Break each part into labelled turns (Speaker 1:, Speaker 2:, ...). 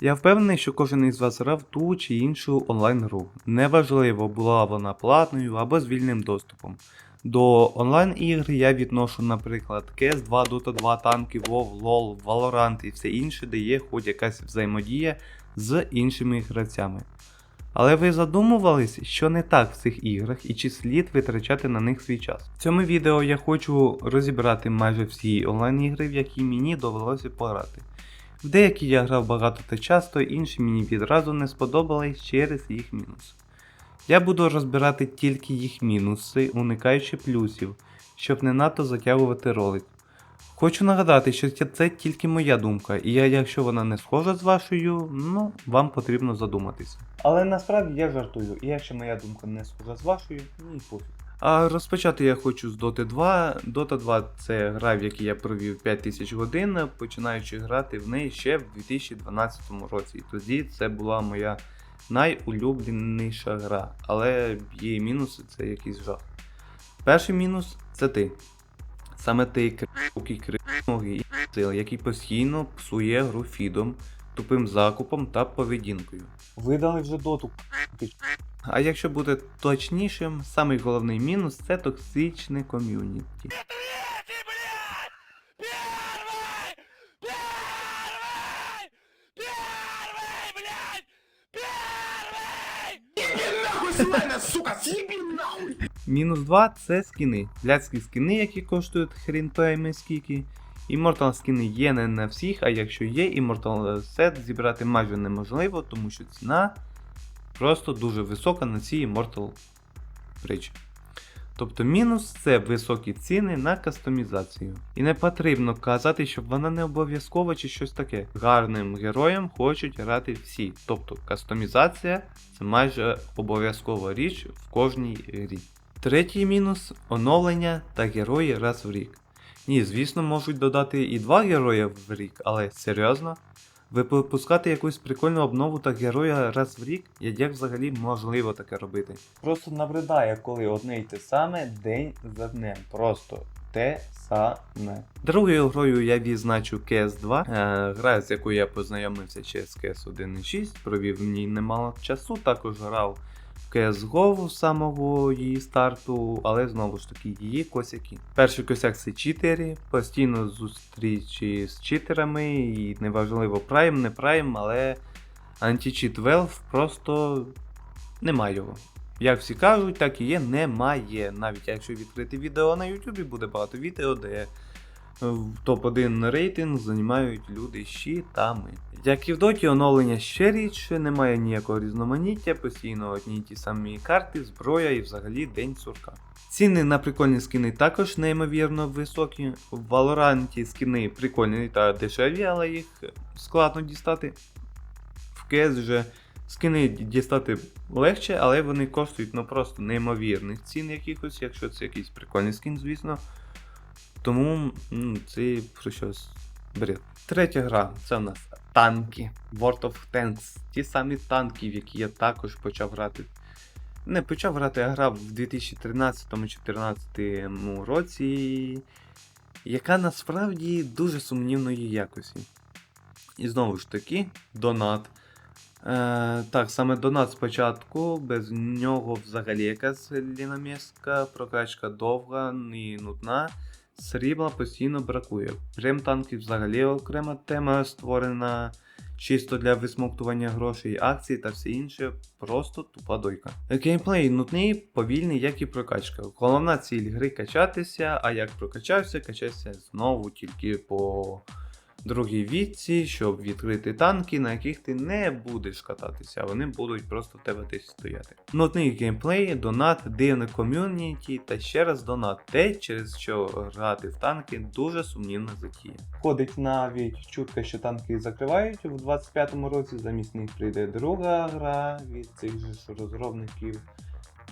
Speaker 1: Я впевнений, що кожен із вас грав ту чи іншу онлайн-гру. Неважливо, була вона платною або з вільним доступом. До онлайн-ігр я відношу, наприклад, CS2, Dota 2, танки, WoW, LoL, Valorant і все інше, де є хоч якась взаємодія з іншими гравцями. Але ви задумувались, що не так в цих іграх і чи слід витрачати на них свій час. В цьому відео я хочу розібрати майже всі онлайн-ігри, в які мені довелося пограти. В деякі я грав багато та часто, інші мені відразу не сподобались через їх мінуси. Я буду розбирати тільки їх мінуси, уникаючи плюсів, щоб не надто затягувати ролик. Хочу нагадати, що це тільки моя думка, і я, якщо вона не схожа з вашою, ну, вам потрібно задуматися. Але насправді я жартую, і якщо моя думка не схожа з вашою, ну і пофіг. А розпочати я хочу з Dota 2. Dota 2 це гра, в якій я провів 5000 годин, починаючи грати в неї ще в 2012 році. І тоді це була моя найулюбленіша гра, але її мінуси це якийсь жах. Перший мінус це ти. Саме ти кривокий кривогий сил, який постійно псує гру фідом, тупим закупом та поведінкою. Видали вже доту. А якщо бути точнішим, самий головний мінус це токсичне ком'юніті. Мінус 2 це скіни. Блядські скіни, які коштують хрін пойми скільки. Immortal скіни є не на всіх, а якщо є, Immortal сет зібрати майже неможливо, тому що ціна просто дуже висока на ці Immortal речі. Тобто мінус це високі ціни на кастомізацію. І не потрібно казати, щоб вона не обов'язкова чи щось таке. Гарним героям хочуть грати всі. Тобто кастомізація це майже обов'язкова річ в кожній грі. Третій мінус оновлення та герої раз в рік. Ні, звісно, можуть додати і два героя в рік, але серйозно? Ви випускати якусь прикольну обнову та героя раз в рік, як взагалі можливо таке робити? Просто набридає, коли одне й те саме день за днем. Просто те саме. Другою грою я відзначу CS2, е, гра, з якою я познайомився ще з CS 1.6, провів в ній немало часу, також грав CSGO з самого її старту, але знову ж таки її косяки. Перший косяк це читери, постійно зустрічі з читерами, і неважливо прайм, не прайм, але античіт Valve просто немає його. Як всі кажуть, так і є, немає. Навіть якщо відкрити відео на YouTube, буде багато відео, де в топ-1 рейтинг займають люди з щитами. Як і в доті, оновлення ще рідше, немає ніякого різноманіття, постійно одні й ті самі карти, зброя і взагалі день сурка. Ціни на прикольні скини також неймовірно високі. В Valorant скини прикольні та дешеві, але їх складно дістати. В CS же скини дістати легше, але вони коштують ну просто неймовірних цін якихось, якщо це якийсь прикольний скін, звісно. Тому ну, це про щось бред. Третя гра це в нас танки. World of Tanks. Ті самі танки, в які я також почав грати. Не почав грати, а грав в 2013-2014 році, яка насправді дуже сумнівної якості. І знову ж таки, донат. Е, так, саме донат спочатку, без нього взагалі якась ліноміська, прокачка довга і нудна. Срібла постійно бракує. Крим танків взагалі окрема тема створена чисто для висмоктування грошей, акцій та все інше, просто тупа дойка. Геймплей нудний, повільний, як і прокачка. Головна ціль гри качатися, а як прокачався, качався знову тільки по другій віці, щоб відкрити танки, на яких ти не будеш кататися, вони будуть просто в тебе десь стояти. Нотний геймплей, донат, дивне ком'юніті та ще раз донат. Те, через що грати в танки дуже сумнівна затія. Ходить навіть чутка, що танки закривають у 25-му році, замість них прийде друга гра від цих же розробників.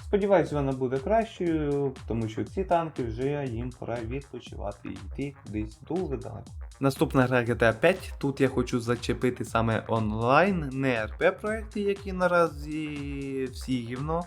Speaker 1: Сподіваюсь, вона буде кращою, тому що ці танки вже їм пора відпочивати і йти кудись дуже далеко. Наступна гра GTA 5. Тут я хочу зачепити саме онлайн, не РП проекти, які наразі всі гівно.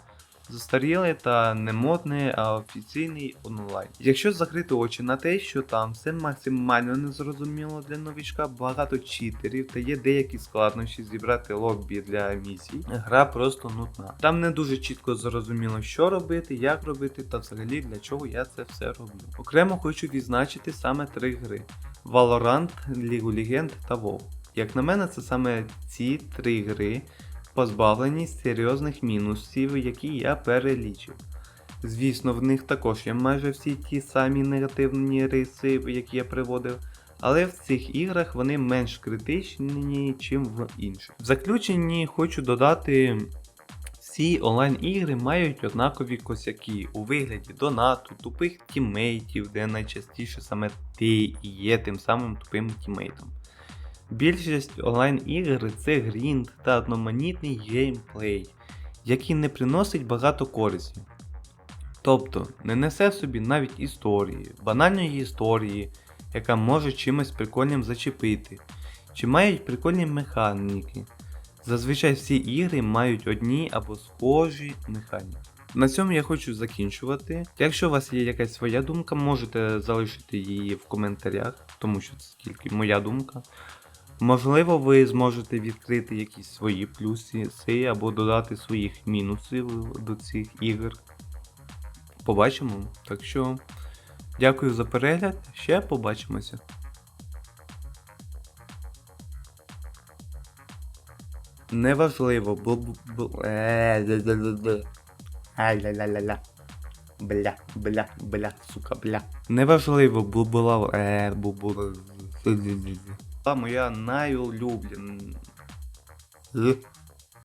Speaker 1: Застарілий та не модний, а офіційний онлайн. Якщо закрити очі на те, що там все максимально незрозуміло для новічка, багато читерів та є деякі складнощі зібрати лобі для місій, гра просто нудна. Там не дуже чітко зрозуміло, що робити, як робити та взагалі для чого я це все роблю. Окремо хочу відзначити саме три гри: Valorant, League of Legends та WoW. Як на мене, це саме ці три гри позбавлені серйозних мінусів, які я перелічив. Звісно, в них також є майже всі ті самі негативні риси, які я приводив, але в цих іграх вони менш критичні, ніж в інших. В заключенні хочу додати. Всі онлайн-ігри мають однакові косяки у вигляді донату, тупих тіммейтів, де найчастіше саме ти і є тим самим тупим тіммейтом. Більшість онлайн-ігр це грінд та одноманітний геймплей, який не приносить багато користі. Тобто не несе в собі навіть історії, банальної історії, яка може чимось прикольним зачепити, чи мають прикольні механіки. Зазвичай всі ігри мають одні або схожі механіки. На цьому я хочу закінчувати. Якщо у вас є якась своя думка, можете залишити її в коментарях, тому що це тільки моя думка. Можливо, ви зможете відкрити якісь свої плюси або додати своїх мінусів до цих ігор. Побачимо. Так що, дякую за перегляд, ще побачимося. Неважливо, е, ля. Бля, бля, бля, сука, бля. Неважливо, бу була е, моя найулюблена.